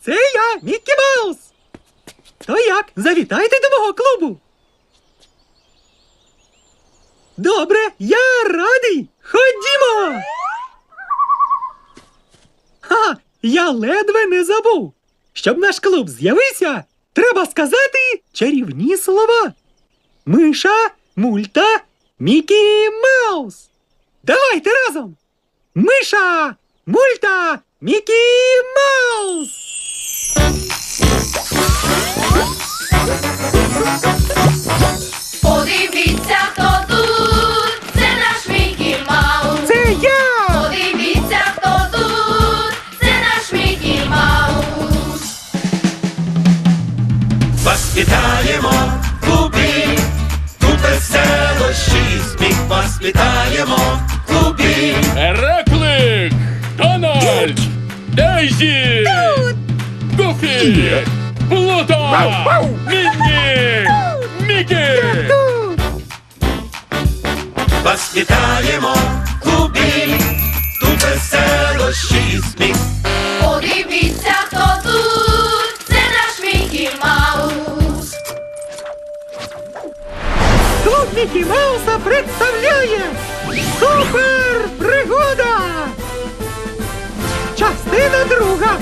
Це я, Міккі Маус. То як? Завітайте до мого клубу. Добре, я радий. Ходімо. Ха, я ледве не забув. Щоб наш клуб з'явився, треба сказати чарівні слова. Миша, мульта, Мікі Маус. Давайте разом. Миша, мульта, Мікі Маус. Вас вітаємо в клубі, тут веселощі, сміх вас вітаємо в клубі. Реклик! Дональд! Дейзі! Гуфі! Плуто! Мінні! Мікі! Вас вітаємо в клубі, тут веселощі, сміх. Подивіться, Клуб Мікі Мауса представляє Супер пригода! Частина друга.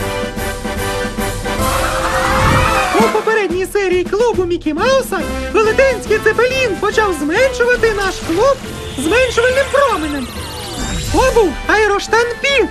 У попередній серії клубу Мікі Мауса велетенський цепелін почав зменшувати наш клуб зменшувальним променем. То був аероштан Піт,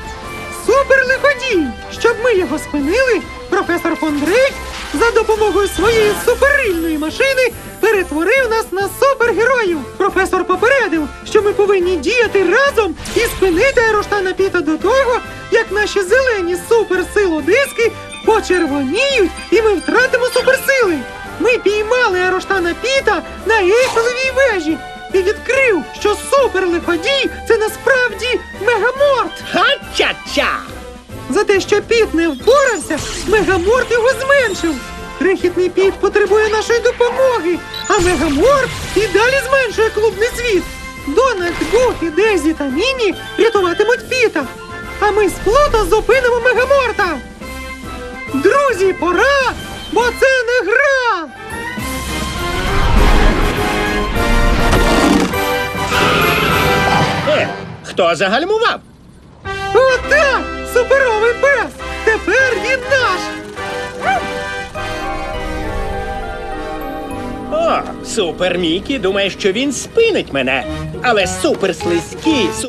суперлиходій. Щоб ми його спинили, професор фон Дрейк за допомогою своєї суперильної машини перетворив нас на супергероїв. Професор попередив, що ми повинні діяти разом і спинити аероштана Піта до того, як наші зелені суперсилодиски почервоніють і ми втратимо суперсили. Ми піймали аероштана Піта на Ейфелевій вежі і відкрив, що суперлиходій це насправді мегаморт. Ха-ча-ча! За те, що Піт не впорався, Мегаморт його зменшив. Крихітний Піт потребує нашої допомоги, а Мегаморт і далі зменшує клубний світ. Дональд, Гуфі, Дезі та Міні рятуватимуть Піта. А ми з Плуто зупинимо Мегаморта. Друзі, пора, бо це не гра. Е, хто загальмував? Отак! Суперовий пес! Тепер супер Мікі думає, що він спинить мене. Але супер слизький,